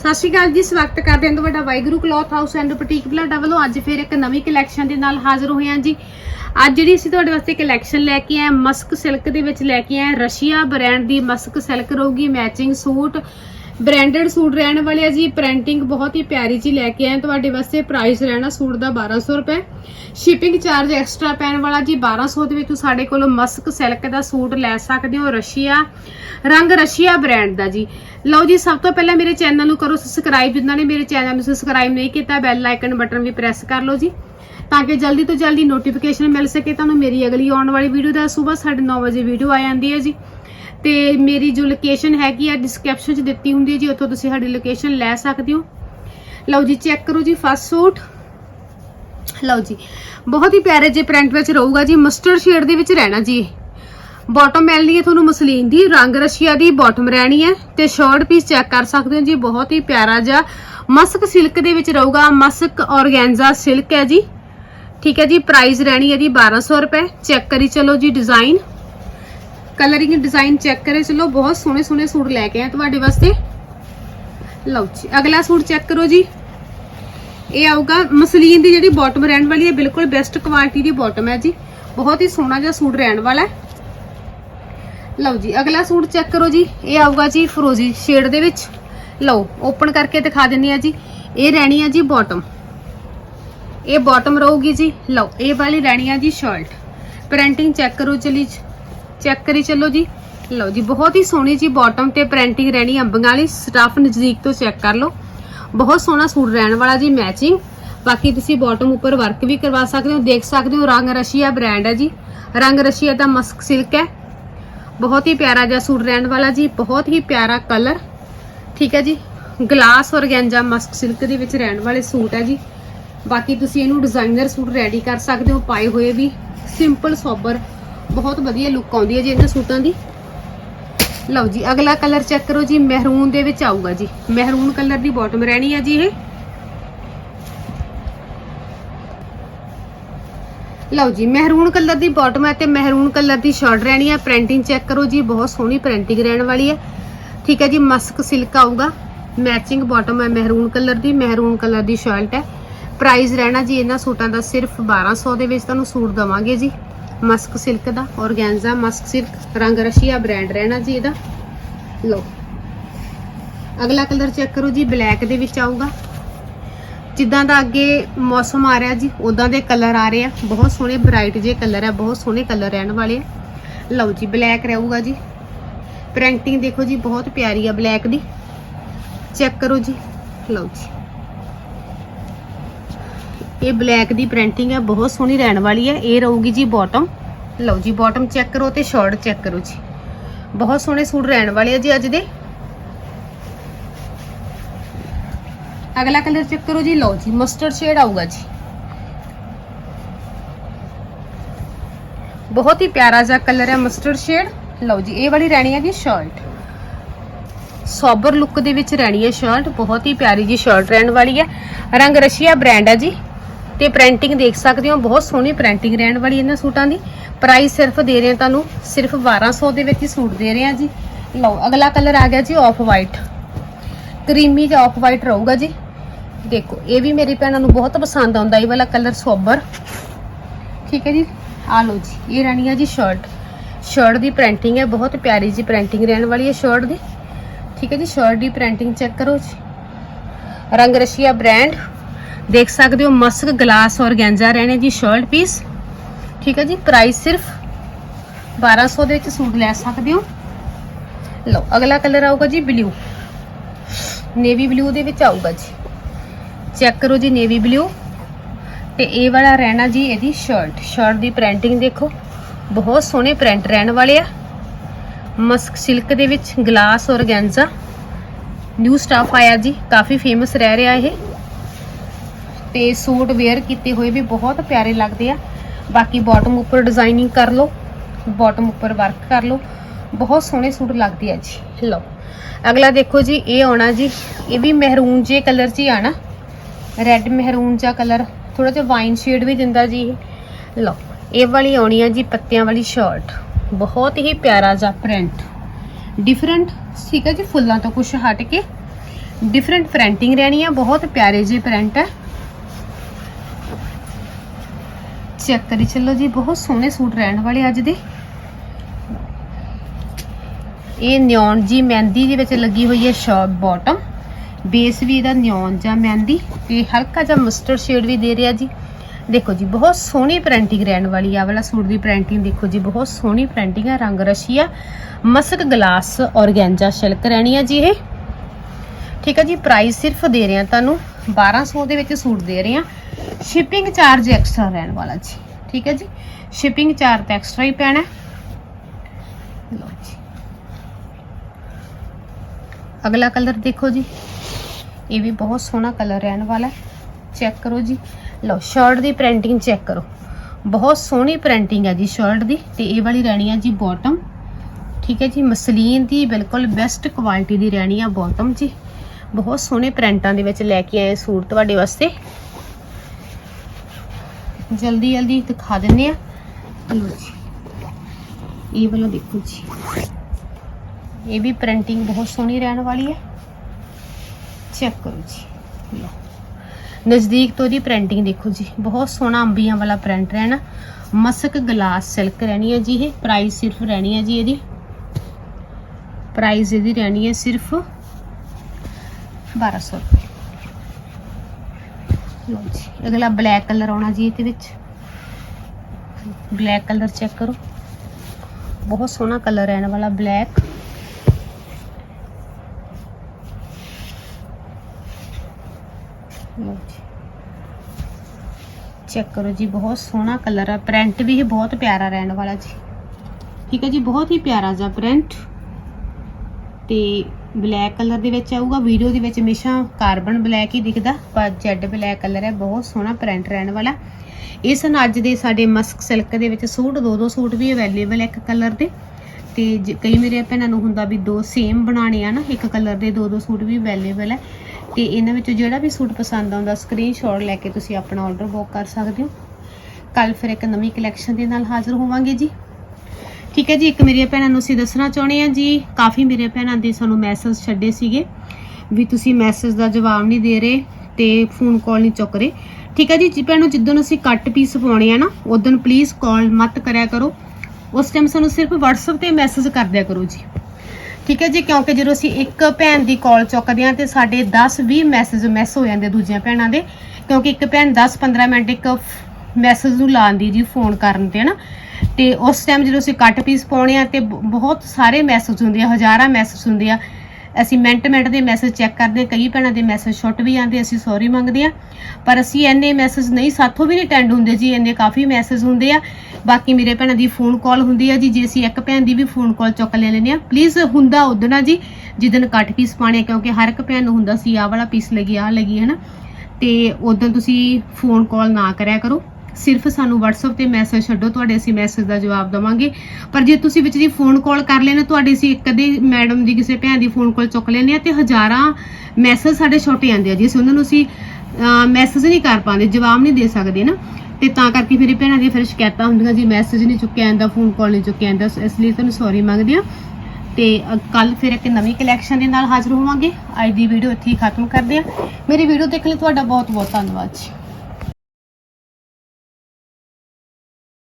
ਸਤਿ ਸ਼੍ਰੀ ਅਕਾਲ ਜੀ, ਸਵਾਗਤ ਕਰਦੇ ਹਾਂ ਤੁਹਾਡਾ Waheguru cloth house and boutique Balada ਵੱਲੋਂ। ਅੱਜ ਫਿਰ ਇੱਕ ਨਵੀਂ ਕਲੈਕਸ਼ਨ ਦੇ ਨਾਲ ਹਾਜ਼ਰ ਹੋਏ ਹਾਂ ਜੀ। ਅੱਜ ਜਿਹੜੀ ਅਸੀਂ ਤੁਹਾਡੇ ਵਾਸਤੇ ਕਲੈਕਸ਼ਨ ਲੈ ਕੇ ਆਏ ਮਸਕ ਸਿਲਕ ਦੇ ਵਿੱਚ ਲੈ ਕੇ ਆਏ ਰਸ਼ੀਆ ਬ੍ਰਾਂਡ ਦੀ ਮਸਕ ਸਿਲਕ ਰਹੂਗੀ ਮੈਚਿੰਗ ਸੂਟ ਬ੍ਰਾਂਡਡ ਸੂਟ ਰਹਿਣ ਵਾਲੇ ਆ ਜੀ। ਪ੍ਰਿੰਟਿੰਗ ਬਹੁਤ ਹੀ ਪਿਆਰੀ ਜੀ ਲੈ ਕੇ ਆਏ ਤੁਹਾਡੇ ਵਾਸਤੇ ਪ੍ਰਾਈਸ ਰਹਿਣਾ ਸੂਟ ਦਾ 1200 ਰੁਪਏ। ਸ਼ਿਪਿੰਗ ਚਾਰਜ ਐਕਸਟਰਾ ਪੈਣ ਵਾਲਾ ਜੀ 1200 ਦੇ ਵਿੱਚ ਸਾਡੇ ਕੋਲੋਂ ਮਸਕ ਸਿਲਕ ਦਾ ਸੂਟ ਲੈ ਸਕਦੇ ਹੋ, ਰਸ਼ੀਆ। ਰੰਗ ਰਸ਼ੀਆ ਬ੍ਰਾਂਡ ਦਾ ਜੀ। ਲਓ ਜੀ, ਸਭ ਤੋਂ ਪਹਿਲਾਂ ਮੇਰੇ ਚੈਨਲ ਨੂੰ ਕਰੋ ਸਬਸਕ੍ਰਾਈਬ ਜਿਨ੍ਹਾਂ ਨੇ ਮੇਰੇ ਚੈਨਲ ਨੂੰ ਸਬਸਕ੍ਰਾਈਬ ਨਹੀਂ ਕੀਤਾ ਬੈਲ ਆਈਕਨ ਬਟਨ ਵੀ ਪ੍ਰੈਸ ਕਰ ਲਓ ਜੀ। ਤਾਂ ਕਿ ਜਲਦੀ ਤੋਂ ਜਲਦੀ ਨੋਟੀਫਿਕੇਸ਼ਨ ਮਿਲ ਸਕੇ। ਤੁਹਾਨੂੰ ਮੇਰੀ ਅਗਲੀ ਆਉਣ ਵਾਲੀ ਵੀਡੀਓ ਦਾ ਸਵੇਰ 9:30 ਵਜੇ ਵੀਡੀਓ ਆ ਜਾਂਦੀ ਹੈ ਜੀ। ਤੇ ਮੇਰੀ ਜੋ ਲੋਕੇਸ਼ਨ ਹੈਗੀ ਆ ਡਿਸਕ੍ਰਿਪਸ਼ਨ 'ਚ ਦਿੱਤੀ ਹੁੰਦੀ ਹੈ ਜੀ, ਉੱਥੋਂ ਤੁਸੀਂ ਸਾਡੀ ਲੋਕੇਸ਼ਨ ਲੈ ਸਕਦੇ ਹੋ। ਲਓ ਜੀ ਚੈੱਕ ਕਰੋ ਜੀ ਫਸਟ ਸੂਟ ਲਓ ਜੀ, ਬਹੁਤ ਹੀ ਪਿਆਰੇ ਜੇ ਪ੍ਰਿੰਟ ਵਿੱਚ ਰਹੂਗਾ ਜੀ ਮਸਟਰਡ ਸ਼ੇਡ ਦੇ ਵਿੱਚ ਰਹਿਣਾ ਜੀ। ਬਾਟਮ ਮਿਲਣੀ ਹੈ ਤੁਹਾਨੂੰ ਮਸਲੀਨ ਦੀ, ਰੰਗ ਰਸ਼ੀਆ ਦੀ ਬਾਟਮ ਰਹਿਣੀ ਹੈ ਤੇ ਸ਼ਰਟ ਪੀਸ ਚੈੱਕ ਕਰ ਸਕਦੇ ਹੋ ਜੀ, ਬਹੁਤ ਹੀ ਪਿਆਰਾ ਜਿਹਾ ਮਸਕ ਸਿਲਕ ਦੇ ਵਿੱਚ ਰਹੂਗਾ, ਮਸਕ ਔਰਗੈਂਜ਼ਾ ਸਿਲਕ ਹੈ ਜੀ। ਠੀਕ ਹੈ ਜੀ ਪ੍ਰਾਈਸ ਰਹਿਣੀ ਹੈ ਜੀ 1200 ਰੁਪਏ। ਚੈੱਕ ਕਰੀ ਚਲੋ ਜੀ ਡਿਜ਼ਾਈਨ ਕਲਰਿੰਗ ਡਿਜ਼ਾਈਨ ਚੈੱਕ ਕਰੇ, ਚਲੋ ਬਹੁਤ ਸੋਹਣੇ ਸੋਹਣੇ ਸੂਟ ਲੈ ਕੇ ਆਏ ਤੁਹਾਡੇ ਵਾਸਤੇ। ਲਓ ਜੀ, ਅਗਲਾ ਸੂਟ ਚੈੱਕ ਕਰੋ ਜੀ। ਇਹ ਆਊਗਾ ਮਸਲੀਨ ਦੀ ਜਿਹੜੀ ਬਾਟਮ ਰਹਿਣ ਵਾਲੀ ਹੈ, ਬਿਲਕੁਲ ਬੈਸਟ ਕੁਆਲਿਟੀ ਦੀ ਬਾਟਮ ਹੈ ਜੀ। ਬਹੁਤ ਹੀ ਸੋਹਣਾ ਜਿਹਾ ਸੂਟ ਰਹਿਣ ਵਾਲਾ ਹੈ। ਲਓ ਜੀ, ਅਗਲਾ ਸੂਟ ਚੈੱਕ ਕਰੋ ਜੀ। ਇਹ ਆਊਗਾ ਜੀ ਫਰੋਜ਼ੀ ਸ਼ੇਡ ਦੇ ਵਿੱਚ। ਲਓ ਓਪਨ ਕਰਕੇ ਦਿਖਾ ਦਿੰਨੀ ਆ ਜੀ। ਇਹ ਰਹਿਣੀ ਆ ਜੀ ਬਾਟਮ ਇਹ ਬਾਟਮ ਰਹੂਗੀ ਜੀ। ਲਓ, ਇਹ ਵਾਲੀ ਰਹਿਣੀ ਆ ਜੀ ਸ਼ਰਟ ਪ੍ਰਿੰਟਿੰਗ ਚੈੱਕ ਕਰੋ ਚਲੀ ਚੈੱਕ ਕਰੀ ਚੱਲੋ ਜੀ। ਲਓ ਜੀ, ਬਹੁਤ ਹੀ ਸੋਹਣੀ ਜੀ ਬਾਟਮ ਤੇ ਪ੍ਰਿੰਟਿੰਗ ਰਹਿਣੀ ਅੰਬਾਂ ਵਾਲੀ ਸਟਾਫ ਨਜ਼ਦੀਕ ਤੋਂ ਚੈੱਕ ਕਰ ਲਓ। ਬਹੁਤ ਸੋਹਣਾ ਸੂਟ ਰਹਿਣ ਵਾਲਾ ਜੀ ਮੈਚਿੰਗ ਬਾਕੀ ਤੁਸੀਂ ਬਾਟਮ ਉੱਪਰ ਵਰਕ ਵੀ ਕਰਵਾ ਸਕਦੇ ਹੋ, ਦੇਖ ਸਕਦੇ ਹੋ, ਰੰਗ ਰਸ਼ੀਆ ਬ੍ਰਾਂਡ ਹੈ ਜੀ। ਰੰਗ ਰਸ਼ੀਆ ਦਾ ਮਸਕ ਸਿਲਕ ਹੈ। ਬਹੁਤ ਹੀ ਪਿਆਰਾ ਜਿਹਾ ਸੂਟ ਰਹਿਣ ਵਾਲਾ ਜੀ, ਬਹੁਤ ਹੀ ਪਿਆਰਾ ਕਲਰ ਠੀਕ ਹੈ ਜੀ ਗਲਾਸ ਔਰਗੈਂਜਾ ਮਸਕ ਸਿਲਕ ਦੇ ਵਿੱਚ ਰਹਿਣ ਵਾਲੇ ਸੂਟ ਹੈ ਜੀ। ਬਾਕੀ ਤੁਸੀਂ ਇਹਨੂੰ ਡਿਜ਼ਾਈਨਰ ਸੂਟ ਰੈਡੀ ਕਰ ਸਕਦੇ ਹੋ, ਪਾਏ ਹੋਏ ਵੀ। ਸਿੰਪਲ ਸੋਬਰ ਬਹੁਤ ਵਧੀਆ ਲੁੱਕ ਆਉਂਦੀ ਹੈ ਜੀ ਇਹਨਾਂ ਸੂਟਾਂ ਦੀ। ਲਓ ਜੀ, ਅਗਲਾ ਕਲਰ ਚੈੱਕ ਕਰੋ ਜੀ ਮਹਿਰੂਨ ਦੇ ਵਿੱਚ ਆਊਗਾ ਜੀ। ਮਹਿਰੂਨ ਕਲਰ ਦੀ ਬਾਟਮ ਰਹਿਣੀ ਹੈ ਜੀ ਇਹ। ਲਓ ਜੀ ਮਹਿਰੂਨ ਕਲਰ ਦੀ ਬਾਟਮ ਹੈ ਤੇ ਮਹਿਰੂਨ ਕਲਰ ਦੀ ਸ਼ਰਟ ਰਹਿਣੀ ਹੈ ਪ੍ਰਿੰਟਿੰਗ ਚੈੱਕ ਕਰੋ ਜੀ, ਬਹੁਤ ਸੋਹਣੀ ਪ੍ਰਿੰਟਿੰਗ ਰਹਿਣ ਵਾਲੀ ਹੈ। ਠੀਕ ਹੈ ਜੀ ਮਸਕ ਸਿਲਕ ਆਊਗਾ। ਮੈਚਿੰਗ ਬਾਟਮ ਹੈ ਮਹਿਰੂਨ ਕਲਰ ਦੀ ਮਹਿਰੂਨ ਕਲਰ ਦੀ ਸ਼ਰਟ ਹੈ। ਪ੍ਰਾਈਸ ਰਹਿਣਾ ਜੀ ਇਹਨਾਂ ਸੂਟਾਂ ਦਾ ਸਿਰਫ 1200 ਦੇ ਵਿੱਚ ਤੁਹਾਨੂੰ ਸੂਟ ਦਵਾਂਗੇ ਜੀ। ਮਸਕ ਸਿਲਕ ਦਾ, ਔਰਗੈਂਜ਼ਾ ਮਸਕ ਸਿਲਕ, ਰੰਗ ਰਸ਼ੀਆ ਬ੍ਰਾਂਡ ਰਹਿਣਾ ਜੀ ਇਹਦਾ। ਲਓ। ਅਗਲਾ ਕਲਰ ਚੈੱਕ ਕਰੋ ਜੀ, ਬਲੈਕ ਦੇ ਵਿੱਚ ਆਊਗਾ। ਜਿੱਦਾਂ ਦਾ ਅੱਗੇ ਮੌਸਮ ਆ ਰਿਹਾ ਜੀ ਉਦਾਂ ਦੇ ਕਲਰ ਆ ਰਹੇ ਆ। ਬਹੁਤ ਸੋਹਣੇ ਬ੍ਰਾਈਟ ਜੇ ਕਲਰ ਆ, ਬਹੁਤ ਸੋਹਣੇ ਕਲਰ ਰਹਿਣ ਵਾਲੇ ਆ। ਲਓ ਜੀ, ਬਲੈਕ ਰਹੂਗਾ ਜੀ। ਪ੍ਰਿੰਟਿੰਗ ਦੇਖੋ ਜੀ, ਬਹੁਤ ਪਿਆਰੀ ਆ ਬਲੈਕ ਦੀ। ਚੈੱਕ ਕਰੋ ਜੀ। ਲਓ ਜੀ। ਇਹ ਬਲੈਕ ਦੀ ਪ੍ਰਿੰਟਿੰਗ ਹੈ, ਬਹੁਤ ਸੋਹਣੀ ਰਹਿਣ ਵਾਲੀ ਹੈ। ਇਹ ਰਹੂਗੀ ਜੀ ਬਾਟਮ ਲਓ ਜੀ ਬਾਟਮ ਚੈੱਕ ਕਰੋ ਤੇ ਸ਼ਰਟ ਚੈੱਕ ਕਰੋ ਜੀ। ਬਹੁਤ ਸੋਹਣੇ ਸੂਟ ਰਹਿਣ ਵਾਲੇ ਆ ਜੀ ਅੱਜ ਦੇ। ਅਗਲਾ ਕਲਰ ਚੈੱਕ ਕਰੋ ਜੀ। ਲਓ ਜੀ ਮਸਟਰਡ ਸ਼ੇਡ ਆਊਗਾ ਜੀ। ਬਹੁਤ ਹੀ ਪਿਆਰਾ ਜਿਹਾ ਕਲਰ ਹੈ ਮਸਟਰਡ ਸ਼ੇਡ ਲਓ ਜੀ, ਇਹ ਵਾਲੀ ਰਹਿਣੀ ਹੈ ਜੀ ਸ਼ਰਟ ਸੋਬਰ ਲੁੱਕ ਦੇ ਵਿੱਚ ਰਹਿਣੀ ਹੈ ਸ਼ਰਟ ਬਹੁਤ ਹੀ ਪਿਆਰੀ ਜੀ ਸ਼ਰਟ ਰਹਿਣ ਵਾਲੀ ਹੈ। ਰੰਗ ਰਸ਼ੀਆ ਬ੍ਰਾਂਡ ਹੈ ਜੀ। ਤੇ ਪ੍ਰਿੰਟਿੰਗ ਦੇਖ ਸਕਦੇ ਹੋ, ਬਹੁਤ ਸੋਹਣੀ ਪ੍ਰਿੰਟਿੰਗ ਰਹਿਣ ਵਾਲੀ ਇਹਨਾਂ ਸੂਟਾਂ ਦੀ। ਪ੍ਰਾਈਸ ਸਿਰਫ ਦੇ ਰਹੇ ਹਾਂ ਤੁਹਾਨੂੰ, ਸਿਰਫ 1200 ਦੇ ਵਿੱਚ ਹੀ ਸੂਟ ਦੇ ਰਹੇ ਹਾਂ ਜੀ। ਲਓ, ਅਗਲਾ ਕਲਰ ਆ ਗਿਆ ਜੀ ਆਫ ਵਾਈਟ ਕਰੀਮੀ ਜਿਹਾ ਆਫ ਵਾਈਟ ਰਹੂਗਾ ਜੀ। ਦੇਖੋ, ਇਹ ਵੀ ਮੇਰੀ ਭੈਣਾਂ ਨੂੰ ਬਹੁਤ ਪਸੰਦ ਆਉਂਦਾ, ਇਹ ਵਾਲਾ ਕਲਰ ਸੋਬਰ। ਠੀਕ ਹੈ ਜੀ? ਆ ਲਓ ਜੀ, ਇਹ ਰਹਿਣੀ ਹੈ ਜੀ ਸ਼ਰਟ ਸ਼ਰਟ ਦੀ ਪ੍ਰਿੰਟਿੰਗ ਹੈ, ਬਹੁਤ ਪਿਆਰੀ ਜੀ ਪ੍ਰਿੰਟਿੰਗ ਰਹਿਣ ਵਾਲੀ ਹੈ ਸ਼ਰਟ ਦੀ। ਠੀਕ ਹੈ ਜੀ ਸ਼ਰਟ ਦੀ ਪ੍ਰਿੰਟਿੰਗ ਚੈੱਕ ਕਰੋ ਜੀ। ਰੰਗ ਰਸ਼ੀਆ ਬ੍ਰਾਂਡ ਦੇਖ ਸਕਦੇ ਹੋ ਮਸਕ ਗਲਾਸ ਔਰਗੈਂਜ਼ਾ ਰਹਿਣੇ ਜੀ ਸ਼ਰਟ ਪੀਸ ਠੀਕ ਹੈ ਜੀ ਪ੍ਰਾਈਸ ਸਿਰਫ 1200 ਦੇ ਵਿੱਚ ਸੂਟ ਲੈ ਸਕਦੇ ਹੋ। ਲਓ, ਅਗਲਾ ਕਲਰ ਆਊਗਾ ਜੀ ਬਲੂ ਨੇਵੀ ਬਲੂ ਦੇ ਵਿੱਚ ਆਊਗਾ ਜੀ। ਚੈੱਕ ਕਰੋ ਜੀ ਨੇਵੀ ਬਲੂ ਤੇ ਇਹ ਵਾਲਾ ਰਹਿਣਾ ਜੀ ਇਹਦੀ ਸ਼ਰਟ ਸ਼ਰਟ ਦੀ ਪ੍ਰਿੰਟਿੰਗ ਦੇਖੋ, ਬਹੁਤ ਸੋਹਣੇ ਪ੍ਰਿੰਟ ਰਹਿਣ ਵਾਲੇ ਆ। ਮਸਕ ਸਿਲਕ ਦੇ ਵਿੱਚ ਗਲਾਸ ਔਰਗੈਂਜ਼ਾ ਨਿਊ ਸਟਾਫ ਆਇਆ ਜੀ, ਕਾਫੀ ਫੇਮਸ ਰਹਿ ਰਿਹਾ ਇਹ। ਤੇ ਸੂਟ ਵੇਅਰ ਕੀਤੇ ਹੋਏ ਵੀ ਬਹੁਤ ਪਿਆਰੇ ਲੱਗਦੇ ਆ। ਬਾਕੀ ਬਾਟਮ ਉੱਪਰ ਡਿਜ਼ਾਈਨਿੰਗ ਕਰ ਲਓ ਬਾਟਮ ਉੱਪਰ ਵਰਕ ਕਰ ਲਓ, ਬਹੁਤ ਸੋਹਣੇ ਸੂਟ ਲੱਗਦੇ ਆ ਜੀ। ਲਓ, ਅਗਲਾ ਦੇਖੋ ਜੀ, ਇਹ ਆਉਣਾ ਜੀ, ਇਹ ਵੀ ਮਹਿਰੂਨ ਜੇ ਕਲਰ 'ਚ ਹੀ ਆਣਾ। ਰੈੱਡ ਮਹਿਰੂਨ ਜਿਹਾ ਕਲਰ ਥੋੜਾ ਜਿਹਾ ਵਾਈਨ ਸ਼ੇਡ ਵੀ ਦਿੰਦਾ ਜੀ ਇਹ। ਲਓ, ਇਹ ਵਾਲੀ ਆਉਣੀ ਆ ਜੀ ਪੱਤਿਆਂ ਵਾਲੀ ਸ਼ਰਟ ਬਹੁਤ ਹੀ ਪਿਆਰਾ ਜਿਹਾ ਪ੍ਰਿੰਟ ਡਿਫਰੈਂਟ ਠੀਕ ਹੈ ਜੀ ਫੁੱਲਾਂ ਤੋਂ ਕੁਝ ਹਟ ਕੇ। ਡਿਫਰੈਂਟ ਪ੍ਰਿੰਟਿੰਗ ਰਹਿਣੀ ਆ, ਬਹੁਤ ਪਿਆਰੇ ਜਿਹੇ ਪ੍ਰਿੰਟ ਹੈ ਚੈੱਕ ਕਰੀ ਚੱਲੋ ਜੀ, ਬਹੁਤ ਸੋਹਣੇ ਸੂਟ ਰਹਿਣ ਵਾਲੇ ਅੱਜ ਦੇ। ਇਹ ਨਿਓਨ ਜੀ ਮਹਿੰਦੀ ਦੇ ਵਿੱਚ ਲੱਗੀ ਹੋਈ ਹੈ ਸ਼ਾਰਟ ਬਾਟਮ। ਬੇਸ ਵੀ ਇਹਦਾ ਨਿਓਨ ਜਾਂ ਮਹਿੰਦੀ ਤੇ ਹਲਕਾ ਜਿਹਾ ਮਸਟਰਡ ਸ਼ੇਡ ਵੀ ਦੇ ਰਿਹਾ ਜੀ। ਦੇਖੋ ਜੀ, ਬਹੁਤ ਸੋਹਣੀ ਪ੍ਰਿੰਟਿੰਗ ਰਹਿਣ ਵਾਲੀ ਆ ਵਾਲਾ ਸੂਟ ਦੀ ਪ੍ਰਿੰਟਿੰਗ ਦੇਖੋ ਜੀ, ਬਹੁਤ ਸੋਹਣੀ ਪ੍ਰਿੰਟਿੰਗ ਆ, ਰੰਗ Russia musk glass organza silk ਰਹਿਣੀ ਆ ਜੀ ਇਹ। ਠੀਕ ਆ ਜੀ ਪ੍ਰਾਈਸ ਸਿਰਫ ਦੇ ਰਹੇ ਆ ਤੁਹਾਨੂੰ 1200 ਦੇ ਵਿੱਚ ਸੂਟ ਦੇ ਰਹੇ ਆ। ਸ਼ਿਪਿੰਗ ਚਾਰਜ ਐਕਸਟਰਾ ਰਹਿਣ ਵਾਲਾ ਜੀ। ਠੀਕ ਹੈ ਜੀ? ਸ਼ਿਪਿੰਗ ਚਾਰਜ ਤਾਂ ਐਕਸਟਰਾ ਹੀ ਪੈਣਾ। ਹੈ। ਲਓ ਜੀ। ਅਗਲਾ ਕਲਰ ਦੇਖੋ ਜੀ। ਇਹ ਵੀ ਬਹੁਤ ਸੋਹਣਾ ਕਲਰ ਰਹਿਣ ਵਾਲਾ ਚੈੱਕ ਕਰੋ ਜੀ। ਲਓ ਸ਼ਰਟ ਦੀ ਪ੍ਰਿੰਟਿੰਗ ਚੈੱਕ ਕਰੋ। ਬਹੁਤ ਸੋਹਣੀ ਪ੍ਰਿੰਟਿੰਗ ਹੈ ਜੀ ਸ਼ਰਟ ਦੀ। ਤੇ ਇਹ ਵਾਲੀ ਰਹਿਣੀ ਹੈ ਜੀ ਬਾਟਮ ਠੀਕ ਹੈ ਜੀ? ਮਸਲੀਨ ਦੀ ਬਿਲਕੁਲ ਬੈਸਟ ਕੁਆਲਿਟੀ ਦੀ ਰਹਿਣੀ ਆ ਬਾਟਮ ਜੀ। ਬਹੁਤ ਸੋਹਣੇ ਪ੍ਰਿੰਟਾਂ ਦੇ ਵਿੱਚ ਲੈ ਕੇ ਆਏ ਸੂਟ ਤੁਹਾਡੇ ਵਾਸਤੇ। ਜਲਦੀ ਜਲਦੀ ਦਿਖਾ ਦਿੰਨੇ ਆ। ਲਓ ਜੀ। ਇਹ ਵਾਲਾ ਦੇਖੋ ਜੀ। ਇਹ ਵੀ ਪ੍ਰਿੰਟਿੰਗ ਬਹੁਤ ਸੋਹਣੀ ਰਹਿਣ ਵਾਲੀ ਹੈ। ਚੈੱਕ ਕਰੋ ਜੀ। ਲਓ। ਨਜ਼ਦੀਕ ਤੋਂ ਇਹਦੀ ਪ੍ਰਿੰਟਿੰਗ ਦੇਖੋ ਜੀ। ਬਹੁਤ ਸੋਹਣਾ ਅੰਬੀਆਂ ਵਾਲਾ ਪ੍ਰਿੰਟ ਰਹਿਣਾ। ਮਸਕ ਗਲਾਸ ਸਿਲਕ ਰਹਿਣੀ ਹੈ ਜੀ ਇਹ। ਪ੍ਰਾਈਸ ਸਿਰਫ ਰਹਿਣੀ ਹੈ ਜੀ ਇਹਦੀ। ਪ੍ਰਾਈਸ ਇਹਦੀ ਰਹਿਣੀ ਹੈ ਸਿਰਫ 1200 ਰੁਪਏ। ਲਓ ਜੀ ਅਗਲਾ ਬਲੈਕ ਕਲਰ ਆਉਣਾ ਜੀ ਇਹਦੇ ਵਿੱਚ ਬਲੈਕ ਕਲਰ ਚੈੱਕ ਕਰੋ ਬਹੁਤ ਸੋਹਣਾ ਕਲਰ ਰਹਿਣ ਵਾਲਾ ਬਲੈਕ ਲਓ ਜੀ ਚੈੱਕ ਕਰੋ ਜੀ ਬਹੁਤ ਸੋਹਣਾ ਕਲਰ ਆ ਪ੍ਰਿੰਟ ਵੀ ਇਹ ਬਹੁਤ ਪਿਆਰਾ ਰਹਿਣ ਵਾਲਾ ਜੀ ਠੀਕ ਹੈ ਜੀ ਬਹੁਤ ਹੀ ਪਿਆਰਾ ਜਿਹਾ ਪ੍ਰਿੰਟ ਤੇ ਬਲੈਕ ਕਲਰ ਦੇ ਵਿੱਚ ਆਊਗਾ। ਵੀਡੀਓ ਦੇ ਵਿੱਚ ਹਮੇਸ਼ਾ ਕਾਰਬਨ ਬਲੈਕ ਹੀ ਦਿਖਦਾ, ਪਰ ਜੈਡ ਬਲੈਕ ਕਲਰ ਹੈ। ਬਹੁਤ ਸੋਹਣਾ ਪ੍ਰਿੰਟ ਰਹਿਣ ਵਾਲਾ। ਇਹ ਅੱਜ ਦੇ ਸਾਡੇ ਮਸਕ ਸਿਲਕ ਦੇ ਵਿੱਚ ਸੂਟ। ਦੋ ਦੋ ਸੂਟ ਵੀ ਅਵੇਲੇਬਲ ਹੈ ਇੱਕ ਕਲਰ ਦੇ। ਤੇ ਜੇ- ਕਈ ਮੇਰੇ ਭੈਣਾਂ ਨੂੰ ਹੁੰਦਾ ਵੀ ਦੋ ਸੇਮ ਬਣਾਣੇ ਆ ਨਾ, ਇੱਕ ਕਲਰ ਦੇ ਦੋ ਦੋ ਸੂਟ ਵੀ ਅਵੇਲੇਬਲ ਹੈ ਤੇ ਇਹਨਾਂ ਵਿੱਚੋਂ ਜਿਹੜਾ ਵੀ ਸੂਟ ਪਸੰਦ ਆਉਂਦਾ ਸਕਰੀਨਸ਼ਾਟ ਲੈ ਕੇ ਤੁਸੀਂ ਆਪਣਾ ਆਰਡਰ ਬੁੱਕ ਕਰ ਸਕਦੇ ਹੋ। ਕੱਲ ਫਿਰ ਇੱਕ ਨਵੀਂ ਕਲੈਕਸ਼ਨ ਦੇ ਨਾਲ ਹਾਜ਼ਰ ਹੋਵਾਂਗੇ ਜੀ। ਠੀਕ ਹੈ ਜੀ, ਇੱਕ ਮੇਰੀਆਂ ਭੈਣਾਂ ਨੂੰ ਅਸੀਂ ਦੱਸਣਾ ਚਾਹੁੰਦੇ ਹਾਂ ਜੀ, ਕਾਫੀ ਮੇਰੀਆਂ ਭੈਣਾਂ ਦੇ ਸਾਨੂੰ ਮੈਸੇਜ ਛੱਡੇ ਸੀਗੇ ਵੀ ਤੁਸੀਂ ਮੈਸੇਜ ਦਾ ਜਵਾਬ ਨਹੀਂ ਦੇ ਰਹੇ ਤੇ ਫੋਨ ਕਾਲ ਨਹੀਂ ਚੁੱਕ ਰਹੇ। ਠੀਕ ਹੈ ਜੀ ਜੀ ਭੈਣੋ, ਜਿੱਦਣ ਅਸੀਂ ਕੱਟ ਪੀਸ ਪਾਉਣੇ ਆ ਨਾ ਉਦੋਂ ਪਲੀਜ਼ ਕਾਲ ਮਤ ਕਰਿਆ ਕਰੋ। ਉਸ ਟਾਈਮ ਸਾਨੂੰ ਸਿਰਫ WhatsApp ਤੇ ਮੈਸੇਜ ਕਰ ਦਿਆ ਕਰੋ ਜੀ। ਠੀਕ ਹੈ ਜੀ, ਕਿਉਂਕਿ ਜਦੋਂ ਅਸੀਂ ਇੱਕ ਭੈਣ ਦੀ ਕਾਲ ਚੁੱਕਦੇ ਹਾਂ ਤੇ ਸਾਡੇ 10 20 ਮੈਸੇਜ ਮਿਸ ਹੋ ਜਾਂਦੇ ਦੂਜੀਆਂ ਭੈਣਾਂ ਦੇ, ਕਿਉਂਕਿ ਇੱਕ ਭੈਣ 10 15 ਮਿੰਟ ਇੱਕ ਮੈਸੇਜ ਨੂੰ ਲਾਉਂਦੀ ਜੀ ਫੋਨ ਕਰਨ ਤੇ ਨਾ ਤੇ ਉਸ ਟਾਈਮ ਜਦੋਂ ਅਸੀਂ ਕੱਟ ਪੀਸ ਪਾਉਣੇ ਆ ਤੇ ਬਹੁਤ ਸਾਰੇ ਮੈਸੇਜ ਹੁੰਦੇ ਆ, ਹਜ਼ਾਰਾਂ ਮੈਸੇਜ ਹੁੰਦੇ ਆ। ਅਸੀਂ ਮਿੰਟ ਮਿੰਟ ਦੇ ਮੈਸੇਜ ਚੈੱਕ ਕਰਦੇ ਹਾਂ ਕਈ ਭੈਣਾਂ ਦੇ ਮੈਸੇਜ ਛੁੱਟ ਵੀ ਜਾਂਦੇ, ਅਸੀਂ ਸੌਰੀ ਮੰਗਦੇ ਆ। ਪਰ ਅਸੀਂ ਇੰਨੇ ਮੈਸੇਜ ਨਹੀਂ, ਸਾਥੋਂ ਵੀ ਨਹੀਂ ਅਟੈਂਡ ਹੁੰਦੇ ਜੀ, ਇੰਨੇ ਕਾਫੀ ਮੈਸੇਜ ਹੁੰਦੇ ਆ। ਬਾਕੀ ਮੇਰੇ ਭੈਣਾਂ ਦੀ ਫੋਨ ਕਾਲ ਹੁੰਦੀ ਆ ਜੀ, ਜੇ ਅਸੀਂ ਇੱਕ ਭੈਣ ਦੀ ਵੀ ਫੋਨ ਕਾਲ ਚੁੱਕ ਲੈ ਲੈਂਦੇ ਆ। ਪਲੀਜ਼ ਹੁੰਦਾ ਉਦਣਾ ਜੀ, ਜਿੱਦਣ ਕੱਟ ਪੀਸ ਪਾਣੇ ਕਿਉਂਕਿ ਹਰ ਇੱਕ ਭੈਣ ਨੂੰ ਹੁੰਦਾ ਸੀ, ਆਹ ਵਾਲਾ ਪੀਸ ਲੱਗੀ ਆਹ ਲੱਗੀ ਹੈ ਨਾ ਤੇ ਉਦੋਂ ਤੁਸੀਂ ਫੋਨ ਕਾਲ ਨਾ ਕਰਿਆ ਕਰੋ। ਸਿਰਫ ਸਾਨੂੰ WhatsApp ਤੇ ਮੈਸੇਜ ਛੱਡੋ, ਤੁਹਾਡੇ ਅਸੀਂ ਮੈਸੇਜ ਦਾ ਜਵਾਬ ਦਵਾਂਗੇ। ਪਰ ਜੇ ਤੁਸੀਂ ਵਿੱਚ ਦੀ ਫੋਨ ਕਾਲ ਕਰ ਲੈਣਾ ਤੁਹਾਡੇ ਅਸੀਂ ਇੱਕ ਅੱਧੇ ਮੈਡਮ ਦੀ ਕਿਸੇ ਭੈਣ ਦੀ ਫੋਨ ਕਾਲ ਚੁੱਕ ਲੈਂਦੇ ਆ ਤੇ ਹਜ਼ਾਰਾਂ ਮੈਸੇਜ ਸਾਡੇ ਛੋਟੇ ਜਾਂਦੇ ਆ ਜੀ। ਅਸੀਂ ਉਹਨਾਂ ਨੂੰ ਅਸੀਂ ਮੈਸੇਜ ਨਹੀਂ ਕਰ ਪਾਉਂਦੇ, ਜਵਾਬ ਨਹੀਂ ਦੇ ਸਕਦੇ ਨਾ। ਤੇ ਤਾਂ ਕਰਕੇ ਫਿਰ ਭੈਣਾਂ ਦੀਆਂ ਫਿਰ ਸ਼ਿਕਾਇਤਾਂ ਹੁੰਦੀਆਂ ਜੀ ਮੈਸੇਜ ਨਹੀਂ ਚੁੱਕਿਆ ਜਾਂਦਾ ਫੋਨ ਕਾਲ ਨਹੀਂ ਚੁੱਕਿਆ ਜਾਂਦਾ, ਇਸ ਲਈ ਤੁਹਾਨੂੰ ਸੌਰੀ ਮੰਗਦੇ ਆ ਤੇ ਕੱਲ ਫਿਰ ਇੱਕ ਨਵੀਂ ਕਲੈਕਸ਼ਨ ਦੇ ਨਾਲ ਹਾਜ਼ਰ ਹੋਵਾਂਗੇ। ਅੱਜ ਦੀ ਵੀਡੀਓ ਇੱਥੇ ਹੀ ਖਤਮ ਕਰਦੇ ਆ ਮੇਰੀ ਵੀਡੀਓ ਦੇਖਣ ਲਈ ਤੁਹਾਡਾ ਬਹੁਤ ਬਹੁਤ ਧੰਨਵਾਦ ਜੀ।